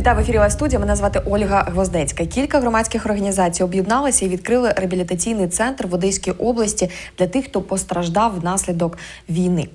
Вітаю в ефірі «Лайв студія. Мене звати Ольга Гвоздецька. Кілька громадських організацій об'єдналися і відкрили реабілітаційний центр в Одеській області для тих, хто постраждав внаслідок війни.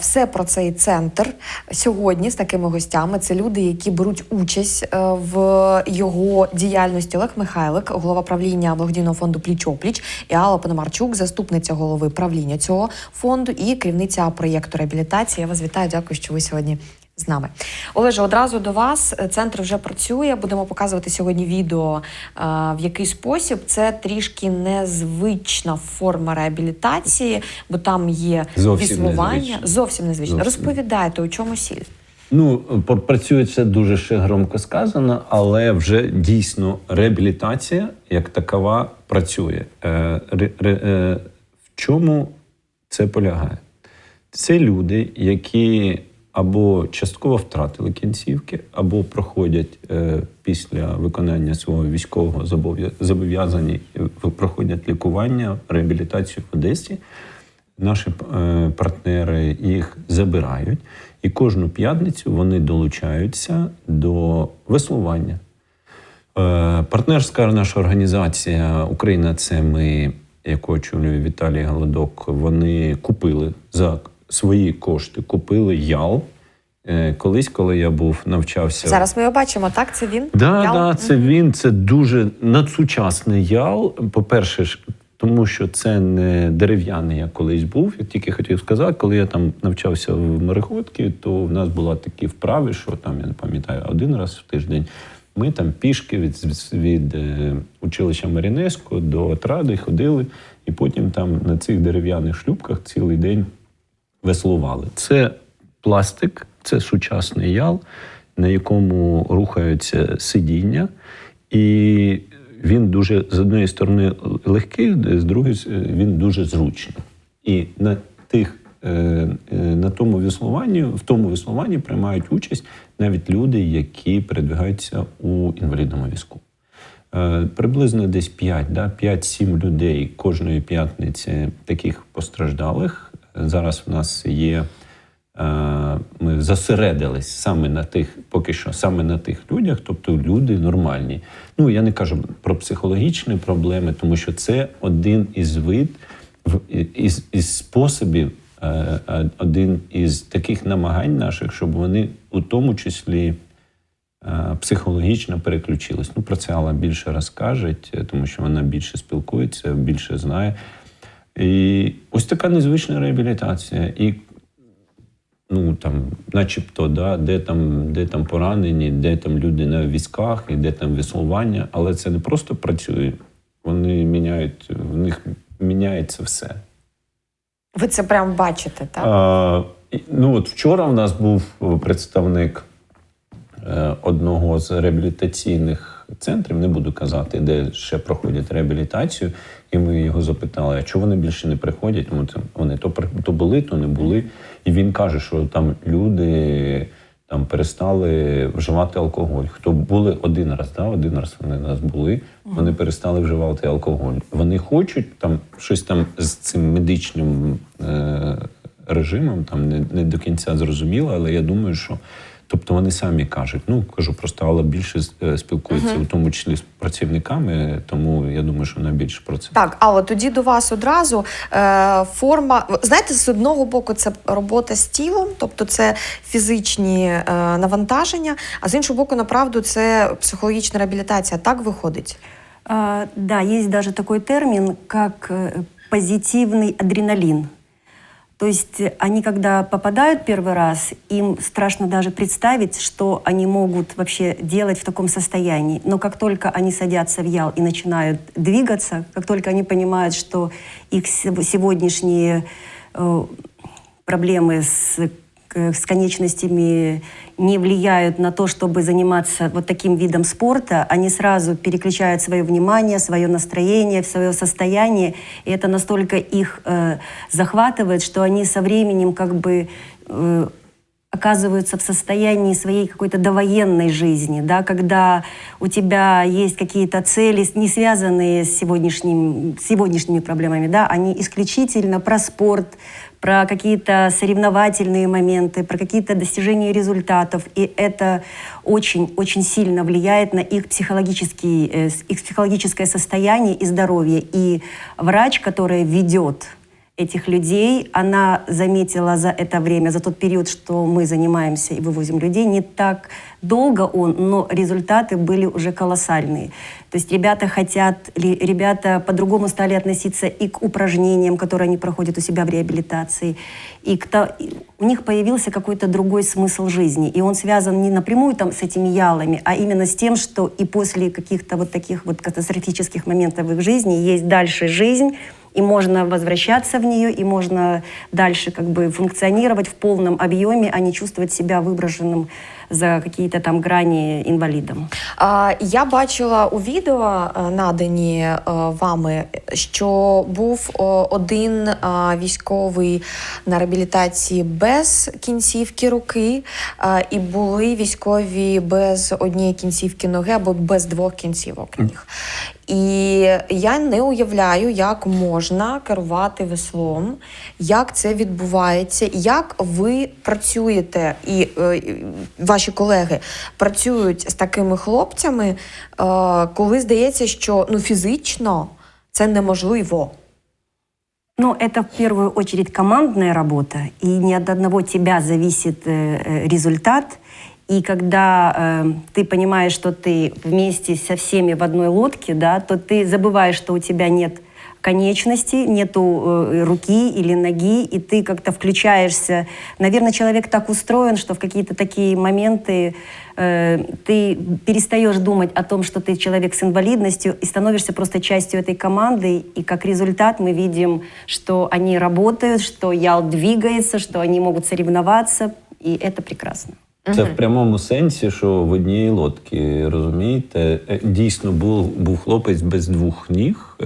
Все про цей центр сьогодні з такими гостями. Це люди, які беруть участь е, в його діяльності. Олег Михайлик, голова правління благодійного фонду Пліч-опліч, і Алла Пономарчук, заступниця голови правління цього фонду і керівниця проєкту реабілітації. Я вас вітаю. Дякую, що ви сьогодні з нами. Олеже, одразу до вас. Центр вже працює. Будемо показувати сьогодні відео, е, в який спосіб. Це трішки незвична форма реабілітації, бо там є Зовсім віслування. Зовсім незвично. Зовсім. Розповідайте, у чому сіль? Ну, пр- працює це дуже ще громко сказано, але вже дійсно реабілітація як такова працює. Е, ре- е, в чому це полягає? Це люди, які або частково втратили кінцівки, або проходять е, після виконання свого військового зобов'я- зобов'язання, проходять лікування, реабілітацію в Одесі. Наші е, партнери їх забирають, і кожну п'ятницю вони долучаються до веслування. Е, партнерська наша організація Україна це ми, яку очолює Віталій Голодок. Вони купили за свої кошти, купили ял. Е, Колись, коли я був навчався Зараз ми його бачимо. Так, це він? Да, Ял? да, це він. Це дуже надсучасний ял. По-перше, ж, тому що це не дерев'яний, як колись був. Я тільки хотів сказати, коли я там навчався в мореходці, то в нас були такі вправи, що там я не пам'ятаю, один раз в тиждень. Ми там пішки від, від, від е, училища Марінеско до Отради ходили, і потім там на цих дерев'яних шлюпках цілий день веслували. Це пластик, це сучасний ял, на якому рухаються сидіння, і він дуже з однієї сторони легкий, з другої він дуже зручний. І на тих. е, е, На тому веслуванні, в тому веслуванні приймають участь навіть люди, які передвигаються у інвалідному візку. Е, Приблизно десь 5, да, 5-7 людей кожної п'ятниці таких постраждалих. Зараз в нас є. е, Ми зосередились саме на тих, поки що саме на тих людях, тобто люди нормальні. Ну я не кажу про психологічні проблеми, тому що це один із вид із, із способів, е, е, один із таких намагань наших, щоб вони у тому числі психологічно переключились. Ну, про це Алла більше розкаже, тому що вона більше спілкується, більше знає. І ось така незвична реабілітація. І ну там, начебто, да, де там, де там поранені, де там люди на візках, і де там веслування, але це не просто працює. Вони міняють, в них міняється все. Ви це прям бачите, так? А, ну от вчора в нас був представник е, одного з реабілітаційних центрів, не буду казати, де ще проходять реабілітацію. І ми його запитали, а чого вони більше не приходять? Це вони то, то були, то не були. І він каже, що там люди там перестали вживати алкоголь. Хто були один раз, да, один раз вони нас були, вони перестали вживати алкоголь. Вони хочуть там щось там з цим медичним е, режимом, там не, не до кінця зрозуміло, але я думаю, що. Тобто вони самі кажуть, ну кажу, просто Алла більше е, спілкується, у тому числі з працівниками, тому я думаю, що вона більше про це. Так, але тоді до вас одразу е, форма. Знаєте, з одного боку, це робота з тілом, тобто це фізичні е, навантаження, а з іншого боку, направду, це психологічна реабілітація. Так виходить? А, Да, есть даже такой термин, как э, позитивный адреналин. То есть э, они, когда попадают первый раз, им страшно даже представить, что они могут вообще делать в таком состоянии. Но как только они садятся в ял и начинают двигаться, как только они понимают, что их сев- сегодняшние э, проблемы с, к- с конечностями не влияют на то, чтобы заниматься вот таким видом спорта, они сразу переключают свое внимание, свое настроение, свое состояние, и это настолько их э, захватывает, что они со временем как бы э, оказываются в состоянии своей какой-то довоенной жизни, да, когда у тебя есть какие-то цели, не связанные с, сегодняшним, с сегодняшними проблемами, да, они исключительно про спорт, про какие-то соревновательные моменты, про какие-то достижения результатов. И это очень-очень сильно влияет на их, психологический, э, с- их психологическое состояние и здоровье. И врач, который ведет этих людей, она заметила за это время, за тот период, что мы занимаемся и вывозим людей, не так долго он, но результаты были уже колоссальные. То есть ребята хотят, ребята по-другому стали относиться и к упражнениям, которые они проходят у себя в реабилитации, и к то- у них появился какой-то другой смысл жизни, и он связан не напрямую там с этими ялами, а именно с тем, что и после каких-то вот таких вот катастрофических моментов в их жизни есть дальше жизнь, и можно возвращаться в нее, и можно дальше как бы функционировать в полном объеме, а не чувствовать себя выброшенным за какие-то там грани инвалидом. А, Я бачила у відео, е, надані е, вами, що був один а, військовий на реабілітації без кінцівки руки, і були військові без однієї кінцівки ноги або без двох кінцівок ніг. І я не уявляю, як можна керувати веслом, як це відбувається, як ви працюєте, і е, і ваші колеги працюють з такими хлопцями, е, коли здається, що ну фізично це неможливо. Ну, это в первую очередь командная работа, и не от одного тебя зависит э, э, результат. И когда э, ты понимаешь, что ты вместе со всеми в одной лодке, да, то ты забываешь, что у тебя нет конечности, нету э, руки или ноги, и ты как-то включаешься. Наверное, человек так устроен, что в какие-то такие моменты э, ты перестаешь думать о том, что ты человек с инвалидностью, и становишься просто частью этой команды. И как результат мы видим, что они работают, что Ял двигается, что они могут соревноваться, и это прекрасно. Це в прямому сенсі, що в одній лодці, розумієте, Е, дійсно був, був хлопець без двох ніг.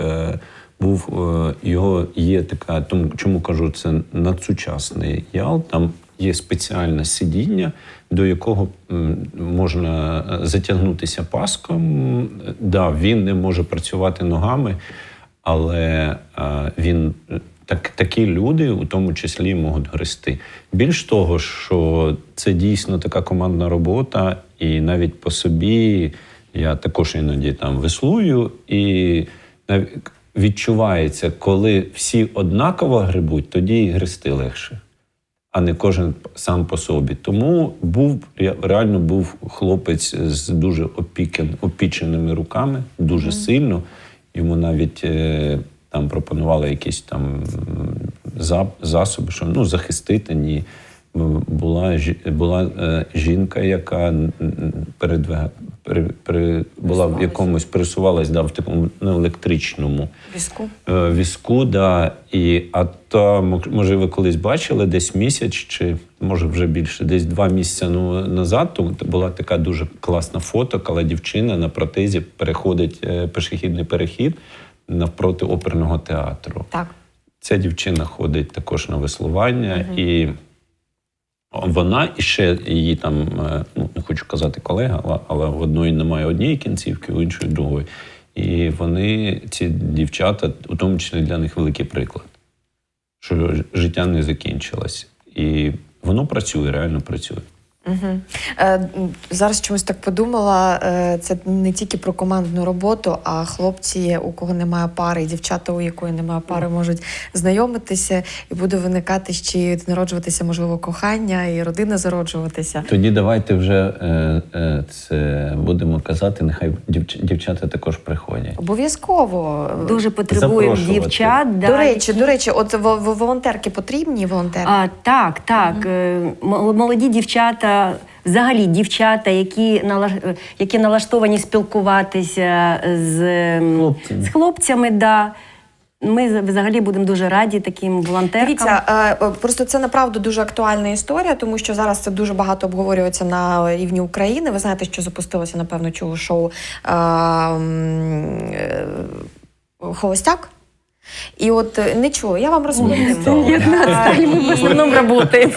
Був е, його є така, тому чому кажу, це надсучасний ял. Там є спеціальне сидіння, до якого можна е, затягнутися паском. Да, він не може працювати ногами, але е, він так, такі люди, у тому числі, можуть грести. Більш того, що це дійсно така командна робота, і навіть по собі я також іноді там веслую, і відчувається, коли всі однаково грибуть, тоді і грести легше а не кожен сам по собі. Тому був ре- реально був хлопець з дуже опікен, опіченими руками, дуже сильно. Йому навіть е, там пропонували якісь там за- засоби, що ну захистити ні. Була була е, жінка, яка м, пере, пере, була в якомусь пересувалась да, в такому ну, електричному Візку. е, візку, да, і а то мож- може ви колись бачили десь місяць, чи може вже більше, десь два місяці ну, назад. То була така дуже класна фото, коли дівчина на протезі переходить е, пішохідний перехід навпроти оперного театру. Так. Ця дівчина ходить також на веслування, і вона і ще її там, е, ну не хочу казати колега, але, в одної немає однієї кінцівки, в іншої другої. І вони, ці дівчата, у тому числі для них великий приклад, що життя не закінчилось. І воно працює, реально працює. Угу. Е, зараз чомусь так подумала. Е, це не тільки про командну роботу, а хлопці, у кого немає пари, і дівчата, у якої немає пари, можуть знайомитися, і буде виникати ще й народжуватися, можливо, кохання і родина зароджуватися. Тоді давайте вже е, е, це будемо казати, нехай дівч- дівчата також приходять. Обов'язково. Дуже потребуємо Запрошувати. дівчат. да, до речі, які- до речі, от во- во- волонтерки потрібні волонтери. А, так, так. Е, мол- Молоді дівчата, взагалі дівчата, які, налаш... які налаштовані спілкуватися з, ем, Хлопцями. з хлопцями, да. Ми взагалі будемо дуже раді таким волонтеркам. Дивіться, е, е, просто це направду дуже актуальна історія, тому що зараз це дуже багато обговорюється на рівні України. Ви знаєте, що запустилося, напевно, чули шоу е, м, е, Холостяк. І от е, нічого, я вам розповім.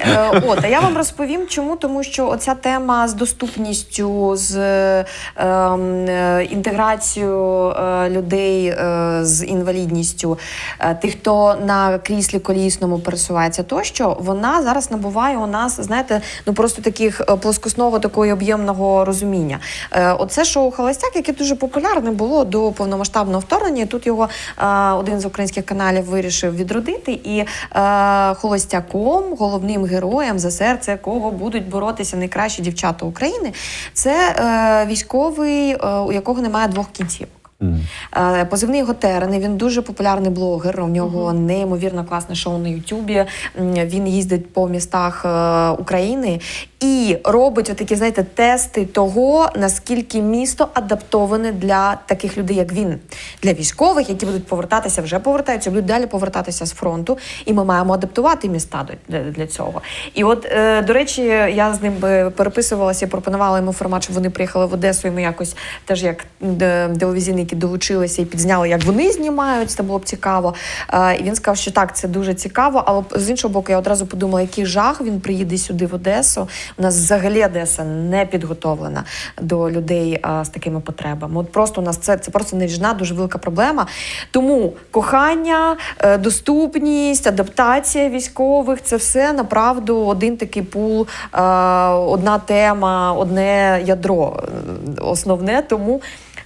Е, От, а я вам розповім, чому, тому що оця тема з доступністю, з е, ем, е, інтеграцією е, людей е, з інвалідністю, е, тих, хто на кріслі колісному пересувається, тощо вона зараз набуває у нас, знаєте, ну просто таких плоскосного такого об'ємного розуміння. Е, Оце шоу Холостяк, яке дуже популярне було до повномасштабного вторгнення. Тут його е, один з українських каналів вирішив відродити. І е, холостяком, головним героєм за серце якого будуть боротися найкращі дівчата України, це е, військовий, е, у якого немає двох кінцівок. Мгм. Е, Позивний його Терни. Він дуже популярний блогер. У нього неймовірно класне шоу на Ютубі. Він їздить по містах е, України і робить отакі, знаєте, тести того, наскільки місто адаптоване для таких людей, як він, для військових, які будуть повертатися, вже повертаються, будуть далі повертатися з фронту. І ми маємо адаптувати міста для, цього. І от, е, до речі, я з ним переписувалася пропонувала йому формат, щоб вони приїхали в Одесу, і ми якось теж як телевізійники долучилися і підзняли, як вони знімають. Це було б цікаво. Е, І він сказав, що так, це дуже цікаво. Але з іншого боку, я одразу подумала, який жах він приїде сюди в Одесу. У нас взагалі Одеса не підготовлена до людей а, з такими потребами. От просто у нас це, це просто неріжна, дуже велика проблема. Тому кохання, е, доступність, адаптація військових це все направду один такий пул, е, одна тема, одне ядро е, основне. Тому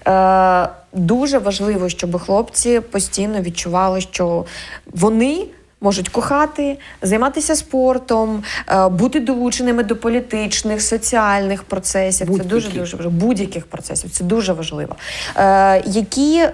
е, дуже важливо, щоб хлопці постійно відчували, що вони. Можуть кохати, займатися спортом, е, бути долученими до політичних, соціальних процесів. Це Будь-яких. дуже дуже важливо. Будь-яких процесів. Це дуже важливо. Е, які е,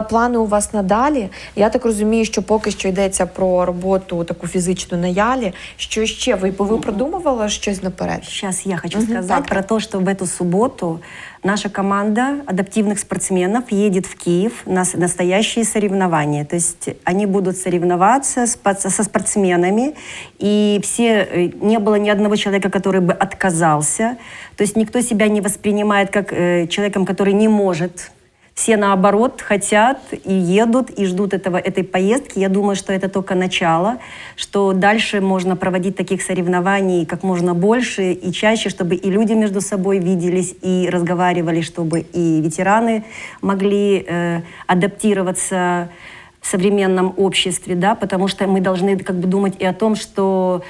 плани у вас надалі? Я так розумію, що поки що йдеться про роботу таку фізичну на ялі. Що ще? Ви, ви продумували щось наперед? Сейчас я хочу сказать так. про то, что в эту субботу наша команда адаптивных спортсменов едет в Киев на с- настоящие соревнования. То есть они будут соревноваться с пац- со спортсменами, и все, э, не было ни одного человека, который бы отказался. То есть никто себя не воспринимает как э, человеком, который не может все наоборот хотят и едут и ждут этого, этой поездки. Я думаю, что это только начало, что дальше можно проводить таких соревнований как можно больше и чаще, чтобы и люди между собой виделись и разговаривали, чтобы и ветераны могли э, адаптироваться в современном обществе, да, потому что мы должны как бы думать и о том, что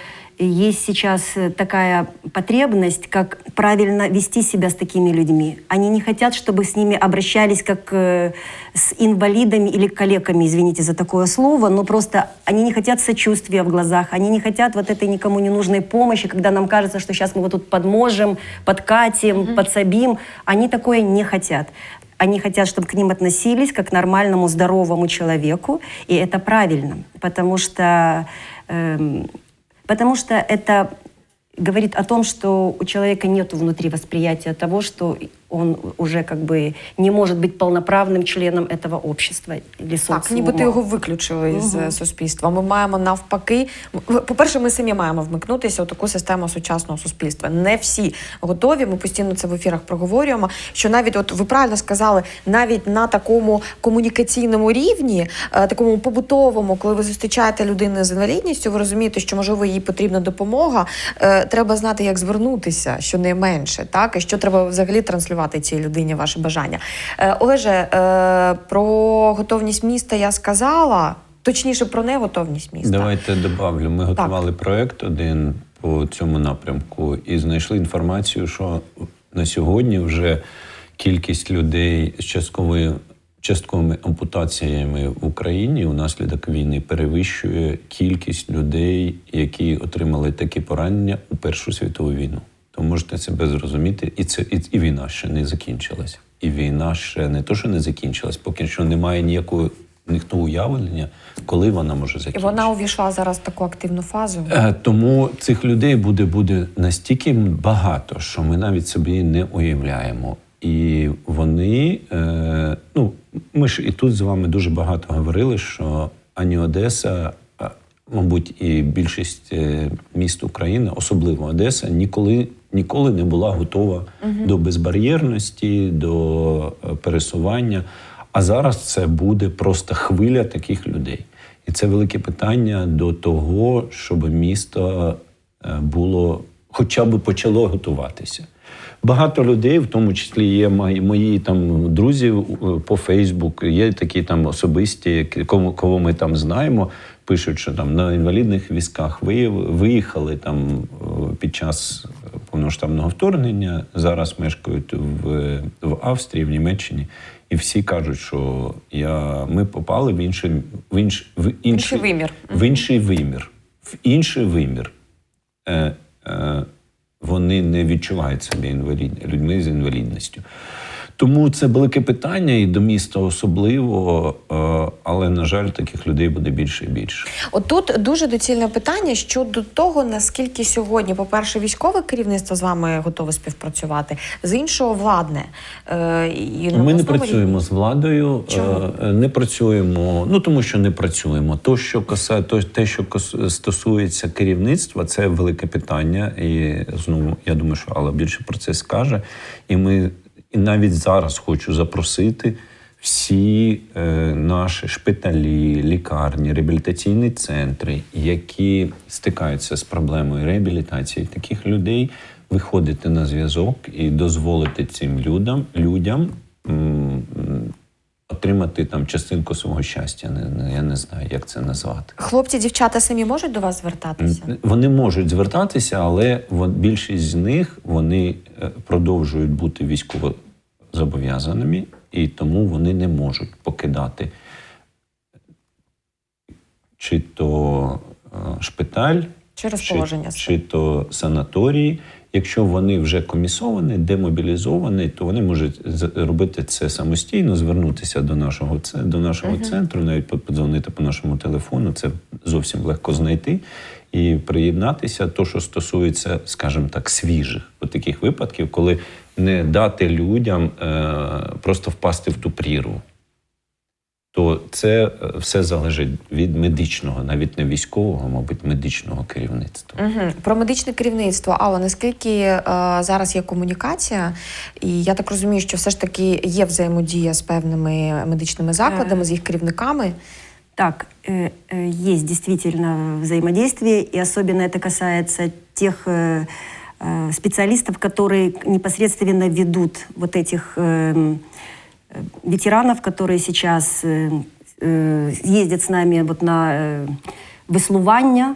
есть сейчас э, такая потребность, как правильно вести себя с такими людьми. Они не хотят, чтобы с ними обращались как э, с инвалидами или калеками, извините за такое слово, но просто они не хотят сочувствия в глазах, они не хотят вот этой никому не нужной помощи, когда нам кажется, что сейчас мы вот тут подможем, подкатим, подсобим. Они такое не хотят. Они хотят, чтобы к ним относились как к нормальному, здоровому человеку, и это правильно, потому что, эм, потому что это говорит о том, что у человека нет внутри восприятия того, что он уже как бы не может быть полноправным членом этого общества или социума. Так, нібито його виключили із е, суспільства. Ми маємо навпаки. м, По-перше, ми самі маємо вмикнутися у таку систему сучасного суспільства. Не всі готові. Ми постійно це в ефірах проговорюємо. Що навіть, от ви правильно сказали, навіть на такому комунікаційному рівні, е, такому побутовому, коли ви зустрічаєте людину з інвалідністю, ви розумієте, що можливо їй потрібна допомога. е, Треба знати, як звернутися, що не менше, так і що треба взагалі транслювати цій людині ваше бажання. Е, Олеже, е, про готовність міста я сказала. Точніше, про неготовність міста. Давайте добавлю. Ми готували проект один по цьому напрямку і знайшли інформацію, що на сьогодні вже кількість людей з частковою частковими ампутаціями в Україні унаслідок війни перевищує кількість людей, які отримали такі поранення у Першу світову війну. То можете себе зрозуміти, і це і, і війна ще не закінчилась. І війна ще не то, що не закінчилась, поки що немає ніякого ніхто уявлення, коли вона може І вона увійшла зараз в таку активну фазу. Е, Тому цих людей буде, буде настільки багато, що ми навіть собі не уявляємо. І вони, е, ну ми ж і тут з вами дуже багато говорили, що ані Одеса, а, мабуть, і більшість е, міст України, особливо Одеса, ніколи ніколи не була готова до безбар'єрності, до е, пересування. А зараз це буде просто хвиля таких людей. І це велике питання до того, щоб місто е, було хоча б почало готуватися. Багато людей, в тому числі є мої, мої там друзі е, по Фейсбук, є такі там особисті, які- кого, ми там знаємо, пишуть, що там на інвалідних візках ви- виїхали там під час повноштабного вторгнення. Зараз мешкають в, в Австрії, в Німеччині, і всі кажуть, що я, ми попали в інший, в інш, в інший, Інший вимір. в інший вимір, в інший вимір. Е, е, вони не відчувають себе інвалід, людьми з інвалідністю. Тому це велике питання і до міста особливо, е, але, на жаль, таких людей буде більше і більше. От тут дуже доцільне питання щодо того, наскільки сьогодні, по-перше, військове керівництво з вами готове співпрацювати, з іншого владне. Е, і на Ми не працюємо з владою, Чому? е, не працюємо. Ну тому що не працюємо. То, що коса, то, те, що кос- стосується керівництва, це велике питання. І знову я думаю, що Алла більше про це скаже. І ми і навіть зараз хочу запросити. Всі е, наші шпиталі, лікарні, реабілітаційні центри, які стикаються з проблемою реабілітації таких людей, виходити на зв'язок і дозволити цим людям, людям отримати там частинку свого щастя. Не, не, я не знаю, як це назвати. Хлопці, дівчата самі можуть до вас звертатися? Вони можуть звертатися, але більшість з них вони е, продовжують бути військово зобов'язаними, і тому вони не можуть покидати чи то е, шпиталь, чи, положення чи то санаторії. Якщо вони вже комісовані, демобілізовані, то вони можуть робити це самостійно, звернутися до нашого це до нашого центру, навіть по- подзвонити по нашому телефону. Це зовсім легко знайти і приєднатися. То, що стосується, скажімо так, свіжих от таких випадків, коли не дати людям е, просто впасти в ту прірву то це е, все залежить від медичного, навіть не військового, мабуть, медичного керівництва. Угу. Про медичне керівництво. Алла, наскільки е, зараз є комунікація, і я так розумію, що все ж таки є взаємодія з певними медичними закладами, з їх керівниками. Так, э, э, есть действительно взаимодействие, и особенно это касается тех э, э, специалистов, которые непосредственно ведут вот этих э, м, э, ветеранов, которые сейчас э, э, ездят с нами вот на э, веслування.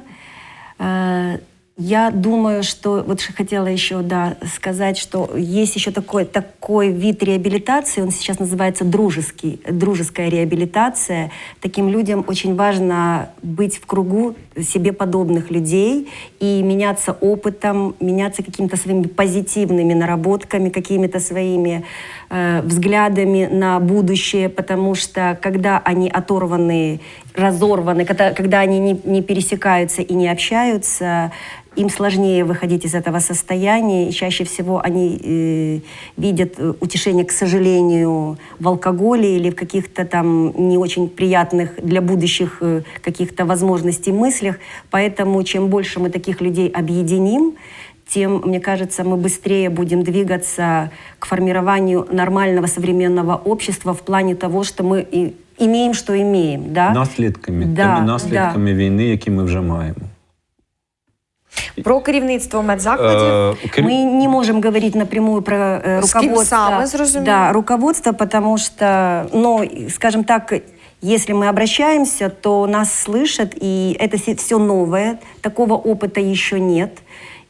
Я думаю, что вот хотела еще да, сказать, что есть еще такой, такой вид реабилитации, он сейчас называется дружеский, дружеская реабилитация. Таким людям очень важно быть в кругу себе подобных людей и меняться опытом, меняться какими-то своими позитивными наработками, какими-то своими э, взглядами на будущее, потому что когда они оторваны, разорваны, когда, когда они не, не пересекаются и не общаются, им сложнее выходить из этого состояния, и чаще всего они э, видят э, утешение, к сожалению, в алкоголе или в каких-то там не очень приятных для будущих э, каких-то возможностей мыслях. Поэтому чем больше мы таких людей объединим, тем, мне кажется, мы быстрее будем двигаться к формированию нормального современного общества в плане того, что мы и имеем, что имеем. Да? Наслідками, Да, тими наслідками війни, які ми вже маємо. Про керівництво медзакладів. Е, крім- Мы не можем говорить напрямую про э, С кем руководство. саме, зрозуміло? Да, руководство, потому что, ну, скажем так, если мы обращаемся, то нас слышат, и это все новое, такого опыта еще нет.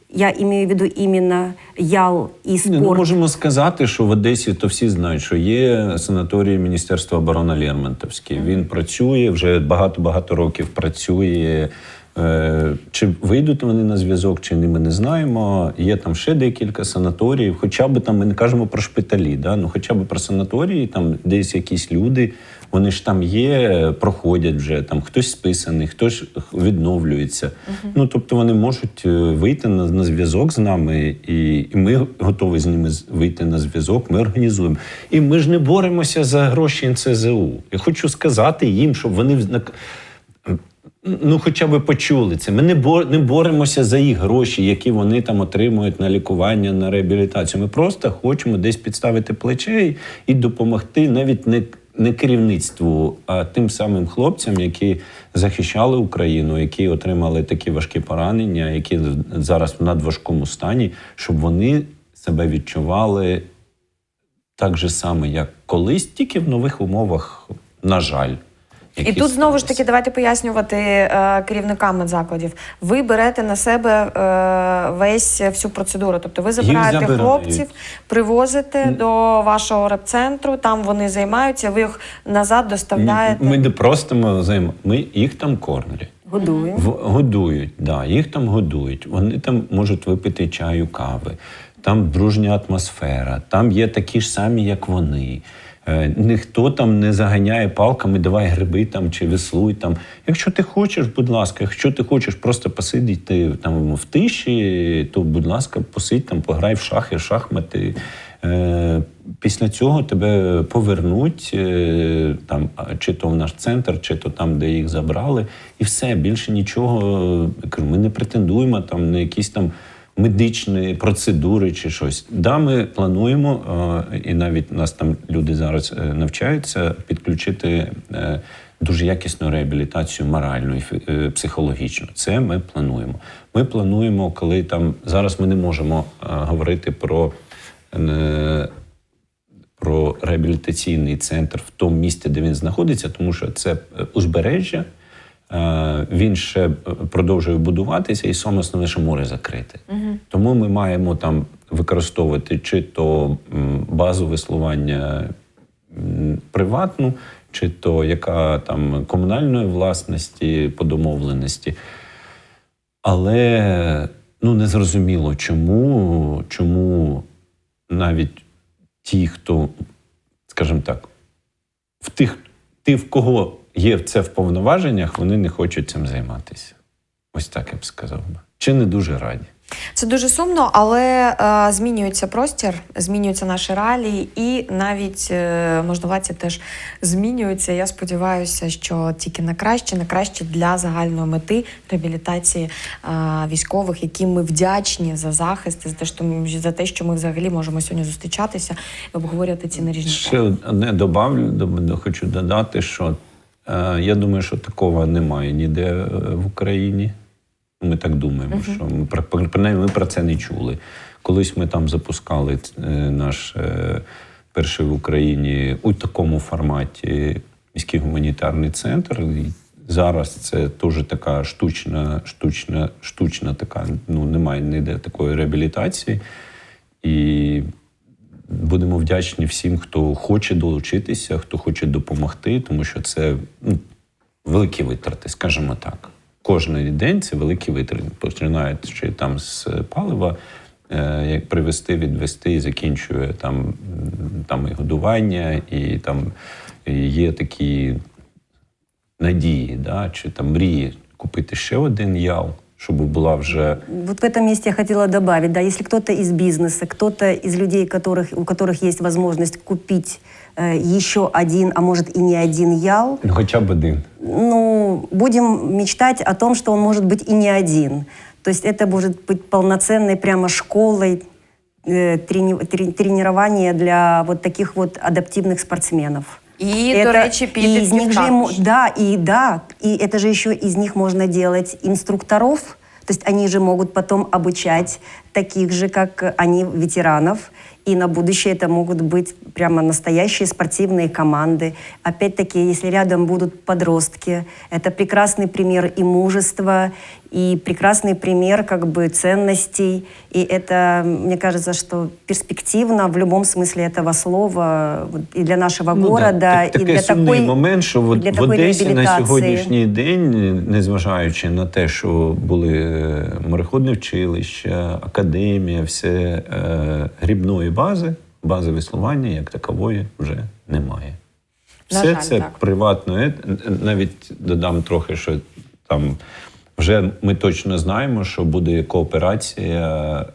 Я имею в виду именно ял и Ні, спорт. ну, можемо сказати, що в Одесі то всі знають, що є санаторій Міністерства оборони Лермонтовський. Він працює вже багато-багато років працює. Е, Чи вийдуть вони на зв'язок, чи ні, ми не знаємо. Є там ще декілька санаторіїв. Хоча б там ми не кажемо про шпиталі, да? ну хоча б про санаторії, там десь якісь люди, вони ж там є, проходять вже там хтось списаний, хтось відновлюється. Ну тобто вони можуть е, вийти на, на зв'язок з нами, і, і ми готові з ними вийти на зв'язок. Ми організуємо. І ми ж не боремося за гроші НЦЗУ. Я хочу сказати їм, щоб вони Ну, хоча б почули це. Ми не, бо, не боремося за їх гроші, які вони там отримують на лікування, на реабілітацію. Ми просто хочемо десь підставити плече і допомогти навіть не, не керівництву, а тим самим хлопцям, які захищали Україну, які отримали такі важкі поранення, які зараз в надважкому стані, щоб вони себе відчували так же само, як колись, тільки в нових умовах, на жаль. І тут знову ж таки давайте пояснювати е, керівникам медзакладів. Ви берете на себе е, весь всю процедуру. Тобто ви забираєте забирають. хлопців, привозите до вашого реп-центру, там вони займаються, ви їх назад доставляєте. Ми не просто займ... ми їх там кормлять. Годуем. В, годують, да, їх там годують. Вони там можуть випити чаю, кави, там дружня атмосфера, там є такі ж самі, як вони. Е, ніхто там не заганяє палками, давай гриби там чи веслуй там. Якщо ти хочеш, будь ласка, якщо ти хочеш просто посидіти там в тиші, то будь ласка, посидь там, пограй в шахи, шахмати. Е, Після цього тебе повернуть е, там, чи то в наш центр, чи то там, де їх забрали, і все більше нічого. ми не претендуємо там на якісь там медичні процедури чи щось. Да, ми плануємо, е, і навіть нас там люди зараз е, навчаються підключити. е, Дуже якісну реабілітацію моральну і психологічну. Це ми плануємо. Ми плануємо, коли там зараз ми не можемо говорити про про реабілітаційний центр в тому місці, де він знаходиться, тому що це узбережжя. Е, Він ще е, продовжує будуватися, і саме основне, що море закрите. Тому ми маємо там використовувати чи то м, базу веслування приватну, чи то яка там комунальної власності по домовленості. Але ну незрозуміло, чому, чому навіть ті, хто, скажімо так, в тих, ті, в кого є це в повноваженнях, вони не хочуть цим займатися. Ось так я б сказав. Чи не дуже раді? Це дуже сумно, але е, змінюється простір, змінюються наші реалії, і навіть е, можновладці теж змінюються. Я сподіваюся, що тільки на краще, на краще для загальної мети реабілітації е, військових, яким ми вдячні за захист, за те, що ми за те, що ми взагалі можемо сьогодні зустрічатися і обговорювати ці наріжні Ще одне добавлю, хочу додати, що я думаю, що такого немає ніде е, в Україні. Ми так думаємо, що ми про принаймні ми про це не чули. Колись ми там запускали е, наш е, перший в Україні у такому форматі міський гуманітарний центр. І зараз це теж така штучна, штучна, штучна така, ну немає ніде такої реабілітації. І будемо вдячні всім, хто хоче долучитися, хто хоче допомогти, тому що це ну, великі витрати, скажімо так. Кожен день це великі витрати. Починаючи там з палива, е, як привезти, відвести і закінчує там, там і годування, і там є такі надії, да, чи там мрії купити ще один ял, щоб була вже Вот в этом месте я хотела добавить, да, если кто-то из бизнеса, кто-то из людей, которых, у которых есть возможность купить э, еще один, а может и не один ял, ну, хоча б один. ну, будем мечтать о том, что он может быть и не один. То есть это может быть полноценной прямо школой э, трени- трени- тренирования для вот таких вот адаптивных спортсменов. І, Это- до речі, и підлітків из них же ему- також. да, и да, и это же еще из них можно делать инструкторов, то есть они же могут потом обучать таких же, как они, ветеранов, и на будущее это могут быть прямо настоящие спортивные команды. Опять-таки, если рядом будут подростки, это прекрасный пример и мужества, и прекрасный пример как бы ценностей. И это, мне кажется, что перспективно в любом смысле этого слова вот, и для нашего Ну, да. города, Так- и такий для сумний такой момент, що і от для в такої Одесі на реабілітації. сьогоднішній день, незважаючи на те, що були е, мореходне училище, академія, все е, грібної бази, бази веслування як такової вже немає. На Все жаль, це так. приватно. Е, Навіть додам трохи, що там вже ми точно знаємо, що буде кооперація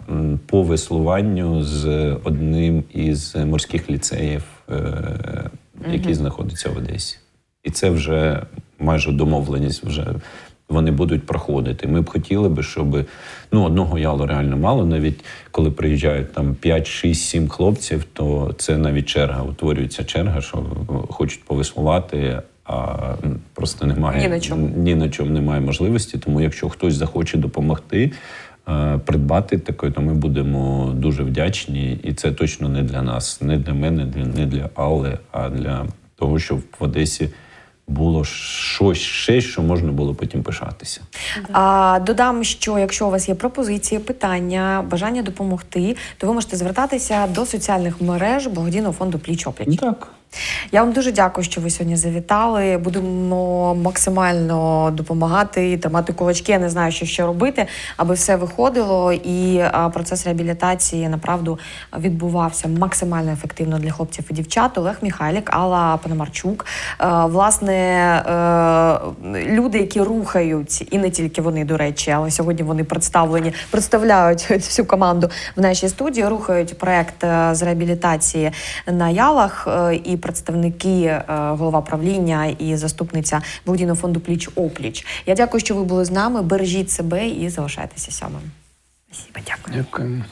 по веслуванню з одним із морських ліцеїв, е, який знаходиться в Одесі. І це вже майже домовленість вже вони будуть проходити. Ми б хотіли би, щоб ну одного ялу реально мало. Навіть коли приїжджають там 5, 6, 7 хлопців, то це навіть черга. Утворюється черга, що хочуть повеслувати. А просто немає Ні на чому. ні на чому немає можливості. Тому якщо хтось захоче допомогти. е, Придбати таке, то ми будемо дуже вдячні, і це точно не для нас, не для мене, не для Алли, а для того, щоб в Одесі було щось ще, що можна було потім пишатися. А, додам, що якщо у вас є пропозиції, питання, бажання допомогти, то ви можете звертатися до соціальних мереж благодійного фонду Пліч опліч. Так. Я вам дуже дякую, що ви сьогодні завітали. Будемо максимально допомагати, тримати кулачки. Я не знаю, що ще робити, аби все виходило. І процес реабілітації направду відбувався максимально ефективно для хлопців і дівчат. Олег Міхайлік, Алла Пономарчук. Е, Власне, е, люди, які рухають, і не тільки вони, до речі, але сьогодні вони представлені, представляють всю команду в нашій студії, рухають проект е, з реабілітації на ялах. І представники е, голова правління і заступниця благодійного фонду Пліч Опліч. Я дякую, що ви були з нами. Бережіть себе і залишайтеся. Спасибо, дякую. Дякую.